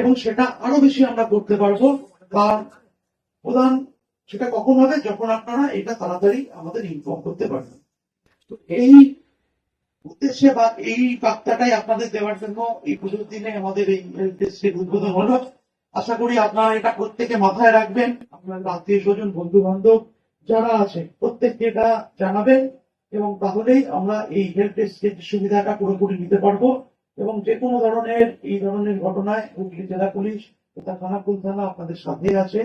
এবং সেটা আরও বেশি আমরা করতে পারব তার প্রধান সেটা কখন হবে যখন আপনারা এটা তাড়াতাড়ি আমাদের ইনফর্ম করতে পারবেন। তো এই উদ্দেশ্যে বা এই বার্তাটাই আপনাদের দেওয়ার জন্য এই পুজোর দিনে আমাদের এই হেল্প উদ্বোধন হলো। আশা করি আপনারা এটা প্রত্যেকে মাথায় রাখবেন। আপনার আত্মীয় স্বজন বন্ধু বান্ধব যারা আছে, প্রত্যেককে এটা জানাবেন এবং তাহলেই আমরা এই হেল্প ডেস্কের সুবিধাটা পুরোপুরি নিতে পারব। এবং যে কোনো ধরনের, এই ধরনের ঘটনায় হুগলি জেলা পুলিশ তথা খানাকুল থানা আপনাদের সাথে আছে,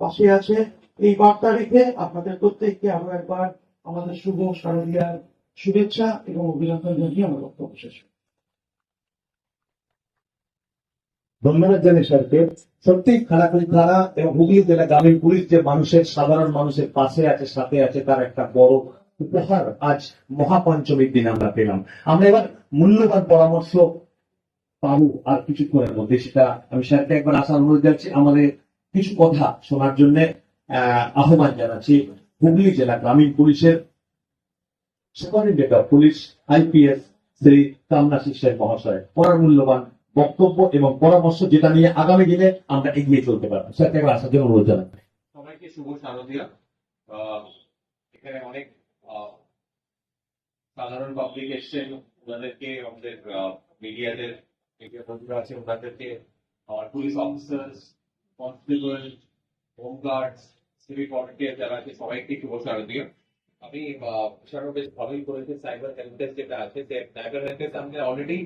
পাশে আছে। এই বার্তা রেখে আপনাদের প্রত্যেককে আরও একবার আমাদের শুভ শারদীয়ার শুভেচ্ছা এবং অভিনন্দন জানিয়ে আমার বক্তব্য শেষ ধন্যবাদ জানাই স্যারকে। সত্যি খানাকুড়ি থানা এবং হুগলি জেলা গ্রামীণ পুলিশ যে মানুষের, সাধারণ মানুষের পাশে আছে, সাথে আছে, তার একটা বড় উপহার আজ মহাপঞ্চমীর দিন আমরা পেলাম। আমরা এবার মূল্যবান পরামর্শ পাবো আর কিছুক্ষণের মধ্যে। সেটা আমি স্যারকে একবার আশা অনুরোধ যাচ্ছি আমাদের কিছু কথা শোনার জন্য আহ্বান জানাচ্ছি। হুগলি জেলা গ্রামীণ পুলিশের সুপারিনটেন্ডেন্ট পুলিশ আইপিএস শ্রী কামনা শিষ্যের মহাশয়, পরার মূল্যবান বক্তব্য এবং পরামর্শ যেটা নিয়ে আগামী দিনে আমরা এগিয়ে চলতে পারব। স্যারকে একবার আসার জন্য অনুরোধ জানাই সবাইকে শুভ শারদীয়া। এখানে অনেক সাধারণ পাবলিক এসছেন ওনাদেরকে আমাদের মিডিয়াদের মিডিয়া বন্ধুরা আছে ওনাদেরকে আমার police officers constable home guard civic volunteer যারা আছে সবাইকে শুভ শারদীয়া আমি বিষয়টা বেশ ভালোই করেছি সাইবার হেল্প ডেস্ক যেটা আছে যে সাইবার হেল্প ডেস্ক আমাদের অলরেডি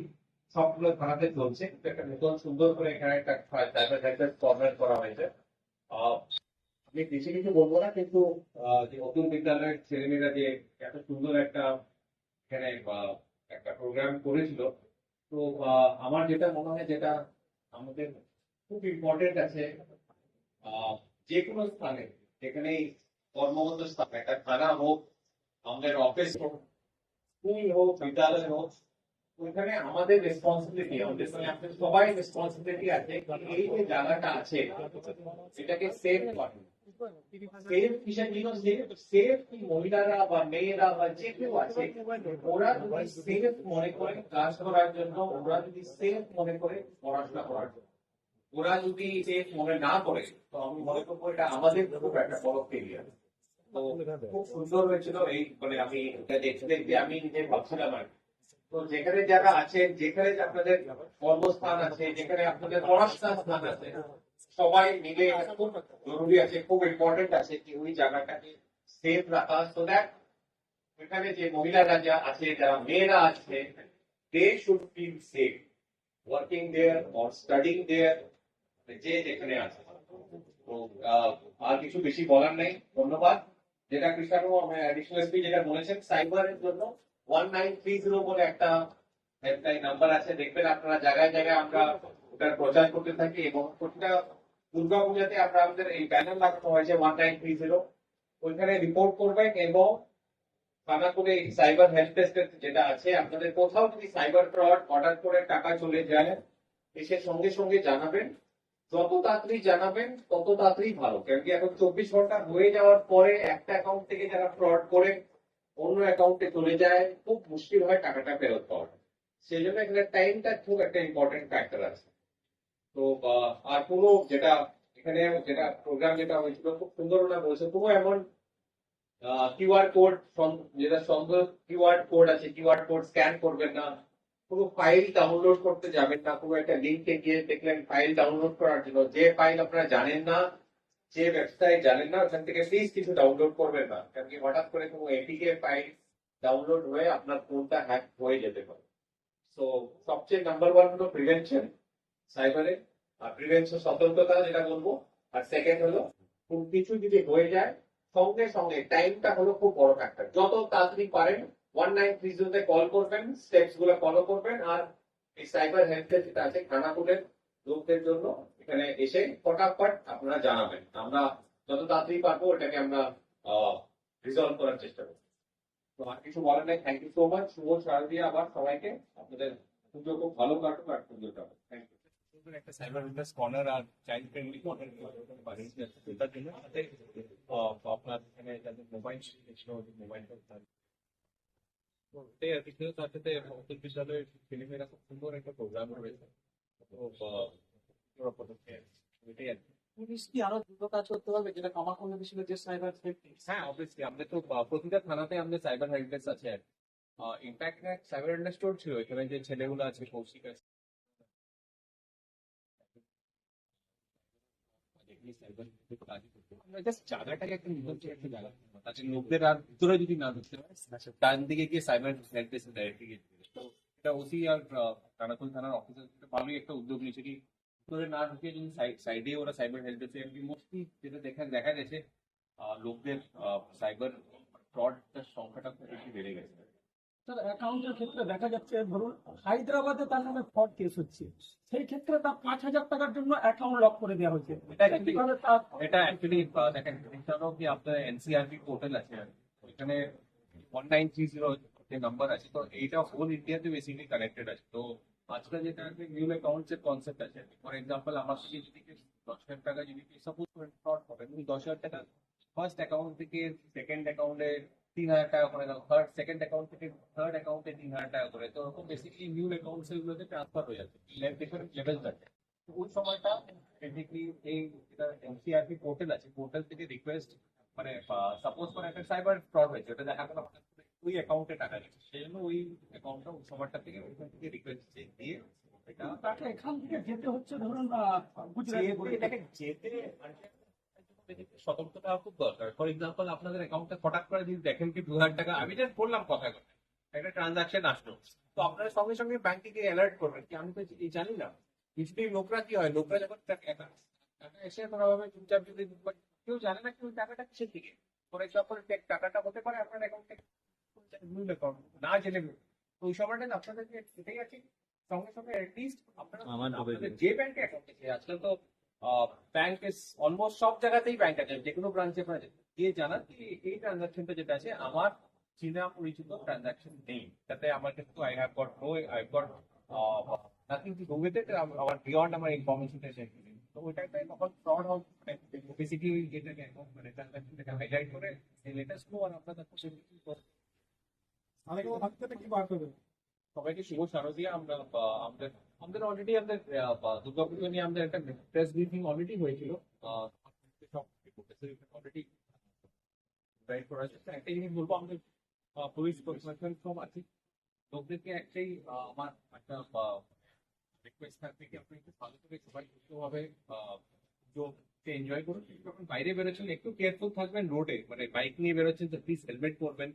সবগুলো থানাতে চলছে কিন্তু একটা নতুন সুন্দর করে এখানে একটা সাইবার হেল্প ডেস্ক ফরম্যাট করা হয়েছে আমি বেশি কিছু বলব না, কিন্তু যে নতুন বিদ্যালয়ের ছেলেমেয়েরা যে এত সুন্দর একটা এখানে একটা প্রোগ্রাম করেছিল, তো আমার যেটা মনে হয় যেটা আমাদের খুব ইম্পর্টেন্ট আছে যে কোনো স্থানে, যেখানে কর্মরত স্থান, একটা থানা হোক, আমাদের অফিস হোক স্কুল হোক, বিদ্যালয় হোক, ওইখানে আমাদের রেসপন্সিবিলিটি আমাদের সঙ্গে আমাদের সবাই রেসপন্সিবিলিটি আছে এই যে জায়গাটা আছে, এটাকে সেভ করা। সেফ কিসের সেফ সেফ কি মহিলারা বা মেয়েরা বা যে কেউ আছে ওরা যদি সেফ মনে করে কাজ করার জন্য ওরা যদি সেফ মনে করে পড়াশোনা করার জন্য ওরা যদি সেফ মনে না করে তো আমি মনে করব এটা আমাদের খুব একটা বড় ফেলিয়ার তো খুব সুন্দর হয়েছিল এই মানে আমি এটা দেখতে দেখতে আমি নিজে ভাবছিলাম আর কি। তো যেখানে যারা আছেন যেখানে আপনাদের কর্মস্থান আছে যেখানে আপনাদের পড়াশোনার স্থান আছে সবাই মিলে এটা খুব জরুরি আছে খুব ইম্পর্টেন্ট আছে যে ওই জায়গাটাকে সেফ রাখা। সো দ্যাট এখানে যে মহিলারা যা আছে যারা মেয়েরা আছে they should feel safe working there or studying there যে যেখানে আছে। তো আহ, আর কিছু বেশি বলার নেই। ধন্যবাদ। যেটা কৃষ্ণানু অ্যাডিশনাল এসপি যেটা বলেছেন সাইবারের জন্য ওয়ান নাইন থ্রি জিরো বলে একটা হেল্পলাইন নাম্বার আছে। দেখবেন আপনারা জায়গায় জায়গায় আমরা ওটার প্রচার করতে থাকি এবং প্রতিটা দুর্গা পূজাতে আমরা আমাদের এই ব্যানার লাগানো হয়েছে ওয়ান নাইন থ্রি জিরো ওইখানে রিপোর্ট করবেন এবং থানা করে সাইবার হেল্প ডেস্ক যেটা আছে, আপনাদের কোথাও যদি সাইবার ফ্রড অর্ডার করে টাকা চলে যায়, এসে সঙ্গে সঙ্গে জানাবেন। যত তাড়াতাড়ি জানাবেন, তত তাড়াতাড়ি ভালো। কারণ কি এখন চব্বিশ ঘণ্টা হয়ে যাওয়ার পরে একটা অ্যাকাউন্ট থেকে যারা ফ্রড করে অন্য অ্যাকাউন্টে চলে যায়, খুব মুশকিল হয় টাকাটা ফেরত পাওয়া সেই জন্য এখানে টাইমটা খুব একটা ইম্পর্টেন্ট ফ্যাক্টর আছে। তো আর কোনো যেটা এখানে যেটা প্রোগ্রাম যেটা হয়েছিল, খুব সুন্দর ওরা বলছে, কোনো এমন কিউআর কোড যেটা সন্দেহ কিউআর কোড আছে কিউআর কোড স্ক্যান করবেন না, কোনো ফাইল ডাউনলোড করতে যাবেন না, কোনো একটা লিঙ্কে গিয়ে দেখলেন ফাইল ডাউনলোড করার জন্য। যে ফাইল আপনারা জানেন না যে ওয়েবসাইট জানেন না, ওখান থেকে প্লিজ কিছু ডাউনলোড করবেন না। কারণ কি হঠাৎ করে কোনো এপিকে ফাইল ডাউনলোড হয়ে আপনার ফোনটা হ্যাক হয়ে যেতে পারে। সো সবচেয়ে নাম্বার ওয়ান হলো প্রিভেনশন সাইবারে আর প্রিভেনশন সতর্কতা যেটা বলব। আর সেকেন্ড হলো, খুব কিছু যদি হয়ে যায়, সঙ্গে সঙ্গে টাইমটা হলো খুব বড় ফ্যাক্টর যত তাড়াতাড়ি পারেন ওয়ান নাইন থ্রি জিরোতে কল করবেন স্টেপসগুলো ফলো করবেন। আর এই সাইবার হেল্প যেটা আছে, খানাকুলের লোকদের জন্য এখানে এসে ফটাফট আপনারা জানাবেন। আমরা যত তাড়াতাড়ি পারব এটাকে আমরা রিজলভ করার চেষ্টা করব। তো আর কিছু বলার নেই। থ্যাংক ইউ সো মাচ শুভ শারদীয়া আবার সবাইকে। আপনাদের পুজো খুব ভালো কাটুক আর পুজোটা থ্যাংক ইউ একটা সাইবার উইলনেস কর্নার আর চাইল্ড ফ্রেন্ডলি কর্নার তার জন্য আপনার এখানে যাদের মোবাইল ছিল মোবাইলটা তো এটাই আর কি। তার সাথে উত্তর বিদ্যালয়ের ছেলেমেয়েরা খুব সুন্দর একটা প্রোগ্রাম রয়েছে। তো পদক্ষেপ এটাই আর কি। পুলিশ কি আরও দ্রুত কাজ করতে পারবে? যেটা ছিল যে সাইবার সেফটি হ্যাঁ অবভিয়াসলি আমাদের তো প্রতিটা থানাতে আমাদের সাইবার হেল্পডেস্ক আছে ইনফ্যাক্ট সাইবার হেল্পডেস্ক ছিল এখানে যে ছেলেগুলো আছে কৌশিক আছে। জায়গাটাকে একটা নির্দিষ্ট একটা জায়গা তাতে লোকদের আর ভিতরে যদি না ঢুকতে পারে ডান দিকে গিয়ে সাইবার হেল্পডেস্ক ডাইরেক্টলি গিয়ে তো এটা ওসি আর থানার অফিসার ভালোই একটা উদ্যোগ নিয়েছে কি ভিতরে না ঢুকে যদি সাইডে ওরা সাইবার হেল্পডেস্ক মোস্টলি যেটা দেখা দেখা গেছে লোকদের সাইবার ফ্রডটার সংখ্যাটা খুব বেশি বেড়ে গেছে। স্যার অ্যাকাউন্টের ক্ষেত্রে দেখা যাচ্ছে ধরুন হায়দ্রাবাদে তার নামে ফ্রড কেস হচ্ছে। সেই ক্ষেত্রে তার পাঁচ হাজার টাকার জন্য অ্যাকাউন্ট লক করে দেওয়া হয়েছে। এটা অ্যাকচুয়ালি দেখেন এছাড়াও কি আপনার এনসিআরপি পোর্টাল আছে? ওইখানে one nine three zero number আছে তো এইটা হোল ইন্ডিয়াতে বেসিকলি কানেক্টেড আছে। তো আজকাল যেটা নিউ অ্যাকাউন্টস এর কনসেপ্ট আছে ফর এক্সাম্পল আমার থেকে যদি কেউ দশ হাজার টাকা যদি সাপোজ ফ্রড হবে তুমি দশ হাজার টাকা ফার্স্ট অ্যাকাউন্ট থেকে সেকেন্ড অ্যাকাউন্টে তিন হাজার টাকা করে দাও থার্ড সেকেন্ড অ্যাকাউন্ট থেকে থার্ড অ্যাকাউন্টে তিন হাজার টাকা করে, তো ওরকম বেসিক্যালি নিউ অ্যাকাউন্টস এগুলোতে ট্রান্সফার হয়ে যাচ্ছে ডিফারেন্ট লেভেল থাকে তো ওই সময়টা বেসিক্যালি এই যেটা এনসিআরপি পোর্টাল আছে পোর্টাল থেকে রিকোয়েস্ট মানে সাপোজ করে একটা সাইবার ফ্রড হয়েছে, ওটা দেখা গেল হঠাৎ করে ওই অ্যাকাউন্টে টাকা গেছে সেই জন্য ওই অ্যাকাউন্টটা সময়টা থেকে ওইখান থেকে রিকোয়েস্ট দিয়ে এটা তাকে এখান থেকে যেতে হচ্ছে ধরুন যেতে খুব দরকার। ফর এক্সাম্পল আপনাদের অ্যাকাউন্টে হঠাৎ করে যদি দেখেন কি দু হাজার টাকা আমি জাস্ট বললাম কথা কথা। একটা ট্রানজাকশন আসলো। তো আপনারা সঙ্গে সঙ্গে ব্যাংকে অ্যালার্ট করবেন কি আমি তো জানি না। কিছুদিন লোকরা কি হয়? লোকরা যখন টাকা এসে কোনোভাবে চুপচাপ যদি কেউ জানে না কি ওই টাকাটা কিসের দিকে? ফর এক্সাম্পল টাকাটা হতে পারে আপনার অ্যাকাউন্টে মূল অ্যাকাউন্ট না জেনে ওই সময়টা না আপনাদেরকে এটাই আছে সঙ্গে সঙ্গে অ্যাটলিস্ট আপনারা আপনাদের যে ব্যাংকে অ্যাকাউন্ট আছে আজকাল তো ব্যাংক অলমোস্ট সব জায়গাতেই ব্যাংক আছে যে কোনো ব্রাঞ্চে আপনারা গিয়ে জানান কি এই ট্রানজাকশনটা যেটা আছে আমার চীনা পরিচিত ট্রানজাকশন নেই তাতে আমার কিন্তু I have got no I got nothing to do with it আমার বিয়ন্ড আমার ইনফরমেশনটা করি তো ওইটাতে তখন ফ্রড হবে বেসিক্যালি যেটাকে মানে ট্রানজাকশনটাকে হাইলাইট করে লেটেস্ট নো আর আপনাদের সবাইকে শুভ আমরা আমাদের আমাদের অলরেডি আমাদের দুর্গাপুজো নিয়ে আমাদের একটা প্রেস ব্রিফিং অলরেডি হয়েছিল। পুলিশ আছে। লোকদেরকে একটাই আমার একটা কি একটু এনজয় করুন। বাইরে বেরোচ্ছেন, একটু কেয়ারফুল থাকবেন রোডে মানে বাইক নিয়ে বেরোচ্ছেন, তো প্লিজ হেলমেট পরবেন।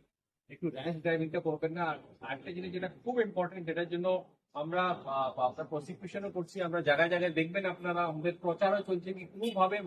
একটু র্যাশ ড্রাইভিংটা করবেন না। আর একটা জিনিস যেটা খুব ইম্পর্টেন্ট যেটার জন্য আমরা আপনার প্রসিকিউশনও করছি, আমরা জায়গায় জায়গায় দেখবেন আপনারা, আমাদের প্রচারও চলছে কি কোনোভাবে